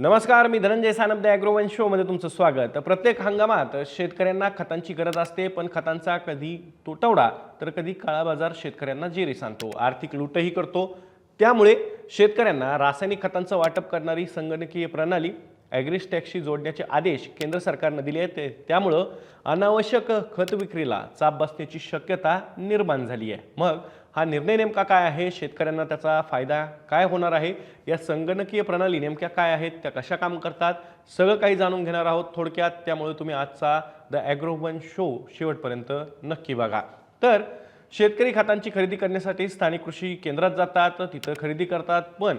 नमस्कार मी धनंजय सानपदे द ॲग्रोवन शोमध्ये तुमचं स्वागत. प्रत्येक हंगामात शेतकऱ्यांना खतांची गरज असते पण खतांचा कधी तुटवडा तर कधी काळा बाजार शेतकऱ्यांना जेरी सांगतो आर्थिक लूटही करतो. त्यामुळे शेतकऱ्यांना रासायनिक खतांचं वाटप करणारी संगणकीय प्रणाली ॲग्रिस्टॅक्सशी जोडण्याचे आदेश केंद्र सरकारनं दिले आहेत. ते- त्यामुळं अनावश्यक खत विक्रीला चाप बसण्याची शक्यता निर्माण झाली आहे. मग हा निर्णय नेमका काय आहे? शेतकऱ्यांना त्याचा फायदा काय होणार आहे? या संगणकीय प्रणाली नेमक्या काय आहेत? त्या कशा काम करतात? सगळं काही जाणून घेणार आहोत थोडक्यात. त्यामुळे तुम्ही आजचा द ॲग्रोवन शो शेवटपर्यंत नक्की बघा. तर शेतकरी खतांची खरेदी करण्यासाठी स्थानिक कृषी केंद्रात जातात तिथं खरेदी करतात पण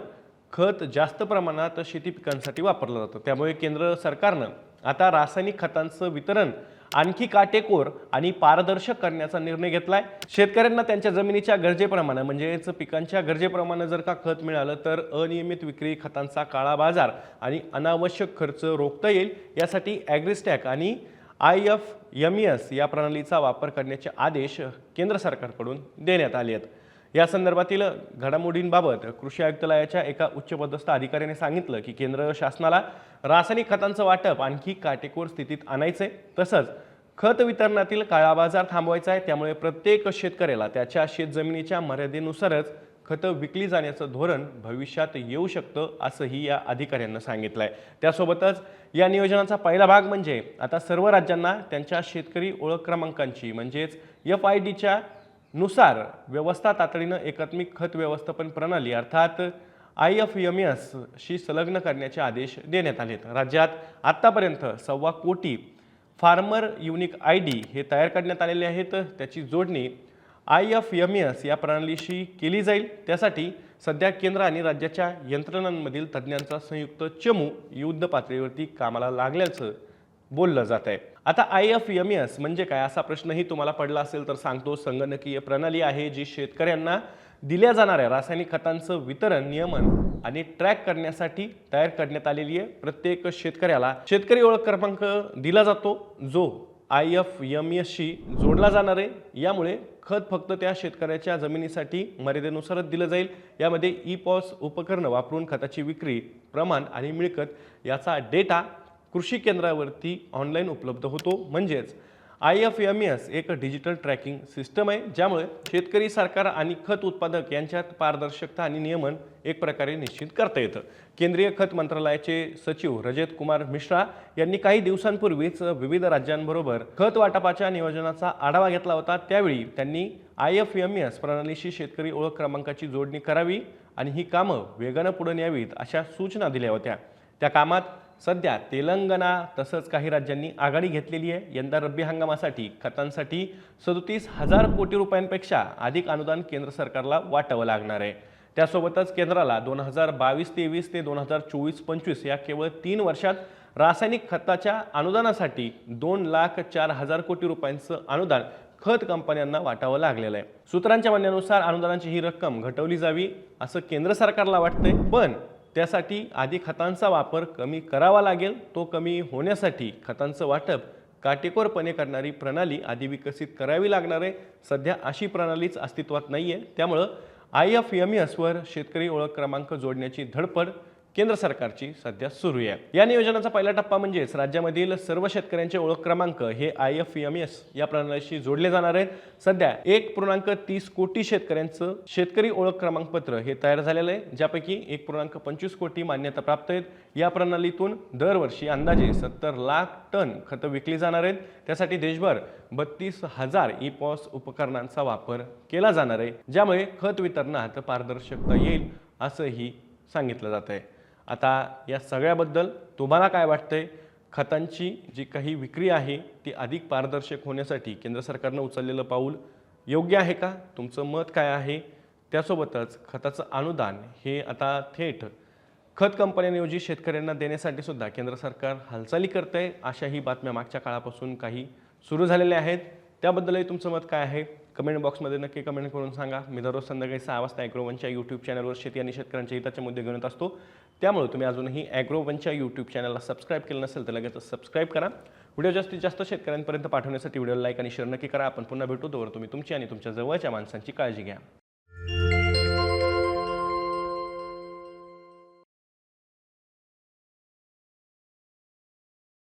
खत जास्त प्रमाणात शेती पिकांसाठी वापरलं जातं. त्यामुळे केंद्र सरकारनं आता रासायनिक खतांचं वितरण आणखी काटेकोर आणि पारदर्शक करण्याचा निर्णय घेतलाय. शेतकऱ्यांना त्यांच्या जमिनीच्या गरजेप्रमाणे म्हणजेच पिकांच्या गरजेप्रमाणे जर का खत मिळालं तर अनियमित विक्री खतांचा काळा बाजार आणि अनावश्यक खर्च रोखता येईल. यासाठी ॲग्रिस्टॅक आणि आय एफ एम एस या प्रणालीचा वापर करण्याचे आदेश केंद्र सरकारकडून देण्यात आले आहेत. या संदर्भातील घडामोडींबाबत कृषी आयुक्तालयाच्या एका उच्चपदस्थ अधिकाऱ्याने सांगितलं की केंद्र शासनाला रासायनिक खतांचं वाटप आणखी काटेकोर स्थितीत आणायचंय. तसंच खत वितरणातील काळा बाजार थांबवायचा आहे. त्यामुळे प्रत्येक शेतकऱ्याला त्याच्या शेतजमिनीच्या मर्यादेनुसारच खतं विकली जाण्याचं धोरण भविष्यात येऊ शकतं असंही या अधिकाऱ्यांना सांगितलं आहे त्यासोबतच या नियोजनाचा पहिला भाग म्हणजे आता सर्व राज्यांना त्यांच्या शेतकरी ओळख क्रमांकांची म्हणजेच एफ आय डीच्या नुसार व्यवस्था तातडीनं एकात्मिक खत व्यवस्थापन प्रणाली अर्थात आय एफ एम एस शी संलग्न करण्याचे आदेश देण्यात आलेत. राज्यात आत्तापर्यंत सव्वा कोटी फार्मर युनिक आय डी हे तयार करण्यात आलेले आहेत. त्याची जोडणी आय एफ एम एस या प्रणालीशी केली जाईल. त्यासाठी सध्या केंद्र आणि राज्याच्या यंत्रणांमधील तज्ज्ञांचा संयुक्त चमू युद्ध पातळीवरती कामाला लागल्याचं बोललं जात आहे. आता आय एफ एम एस म्हणजे काय? असा प्रश्नही तुम्हाला पडला असेल तर सांगतो. संगणकीय प्रणाली आहे जी शेतकऱ्यांना दिल्या जाणाऱ्या रासायनिक खतांचं वितरण नियमन आणि ट्रॅक करण्यासाठी तयार करण्यात आलेली आहे. प्रत्येक शेतकऱ्याला शेतकरी ओळख क्रमांक दिला जातो जो आय एफ एम एसशी जोडला जाणार आहे. यामुळे खत फक्त त्या शेतकऱ्याच्या जमिनीसाठी मर्यादेनुसारच दिलं जाईल. यामध्ये ई पॉस उपकरणं वापरून खताची विक्री प्रमाण आणि मिळकत याचा डेटा कृषी केंद्रावरती ऑनलाईन उपलब्ध होतो. म्हणजेच आय एफ एम एस एक डिजिटल ट्रॅकिंग सिस्टम आहे ज्यामुळे शेतकरी सरकार आणि खत उत्पादक यांच्यात पारदर्शकता आणि नियमन एक प्रकारे निश्चित करता येतं. केंद्रीय खत मंत्रालयाचे सचिव रजत कुमार मिश्रा यांनी काही दिवसांपूर्वीच विविध राज्यांबरोबर खत वाटपाच्या नियोजनाचा आढावा घेतला होता. त्यावेळी त्यांनी आय एफ एम एस प्रणालीशी शेतकरी ओळख क्रमांकाची जोडणी करावी आणि ही कामं वेगानं पुढे न्यावीत अशा सूचना दिल्या होत्या. त्या कामात सध्या तेलंगणा तसंच काही राज्यांनी आघाडी घेतलेली आहे. यंदा रब्बी हंगामासाठी खतांसाठी सदोतीस हजार कोटी रुपयांपेक्षा अधिक अनुदान केंद्र सरकारला वाटावं लागणार आहे. त्यासोबतच केंद्राला दोन हजार बावीस तेवीस ते दोन हजार चोवीस पंचवीस या केवळ तीन वर्षात रासायनिक खताच्या अनुदानासाठी दोन लाख चार हजार कोटी रुपयांचं अनुदान खत कंपन्यांना वाटावं लागलेलं आहे. सूत्रांच्या म्हणण्यानुसार अनुदानाची ही रक्कम घटवली जावी असं केंद्र सरकारला वाटतंय. पण त्यासाठी आधी खतांचा वापर कमी करावा लागेल तो कमी होण्यासाठी खतांचं वाटप काटेकोरपणे करणारी प्रणाली आधी विकसित करावी लागणार आहे. सध्या अशी प्रणालीच अस्तित्वात नाही आहे त्यामुळं आय एफ एम एसवर शेतकरी ओळख क्रमांक जोडण्याची धडपड केंद्र सरकारची सध्या सुरू आहे. या नियोजनाचा पहिला टप्पा म्हणजेच राज्यामधील सर्व शेतकऱ्यांचे ओळख क्रमांक हे आय एफ एम एस या प्रणालीशी जोडले जाणार आहेत. सध्या एक पूर्णांक तीस कोटी शेतकऱ्यांचं शेतकरी ओळख क्रमांक पत्र हे तयार झालेलं आहे ज्यापैकी एक पूर्णांक पंचवीस कोटी मान्यता प्राप्त आहेत. या प्रणालीतून दरवर्षी अंदाजे सत्तर लाख टन खतं विकली जाणार आहेत. त्यासाठी देशभर बत्तीस हजार ई पॉस उपकरणांचा वापर केला जाणार आहे ज्यामुळे खत वितरणात पारदर्शकता येईल असंही सांगितलं जात आहे आता या सगळ्याबद्दल तुम्हाला काय वाटतंय? खतांची जी काही विक्री आहे ती अधिक पारदर्शक होण्यासाठी केंद्र सरकारनं उचललेलं पाऊल योग्य आहे का? तुमचं मत काय आहे? त्यासोबतच खताचं अनुदान हे आता थेट खत कंपन्यांऐवजी शेतकऱ्यांना देण्यासाठी सुद्धा केंद्र सरकार हालचाली करतंय अशाही बातम्या मागच्या काळापासून काही सुरू झालेल्या आहेत. त्याबद्दलही तुमचं मत काय आहे? कमेंट बॉक्समध्ये नक्की कमेंट करून सांगा. मी दररोज संध्याकाळी सहा वाजता ॲग्रोवनच्या यूट्यूब चॅनलवर शेती आणि शेतकऱ्यांच्या हिताचे मुद्दे घेऊन येत असतो. त्यामुळे तुम्ही अजूनही ॲग्रोवनच्या यूट्यूब चॅनलला सबस्क्राईब केलं नसेल तर लगेच सबस्क्राईब करा. व्हिडिओ जास्तीत जास्त शेतकऱ्यांपर्यंत पाठवण्यासाठी व्हिडिओला लाईक आणि शेअर नक्की करा. आपण पुन्हा भेटू तोवर तुम्ही तुमची आणि तुमच्या जवळच्या माणसांची काळजी घ्या.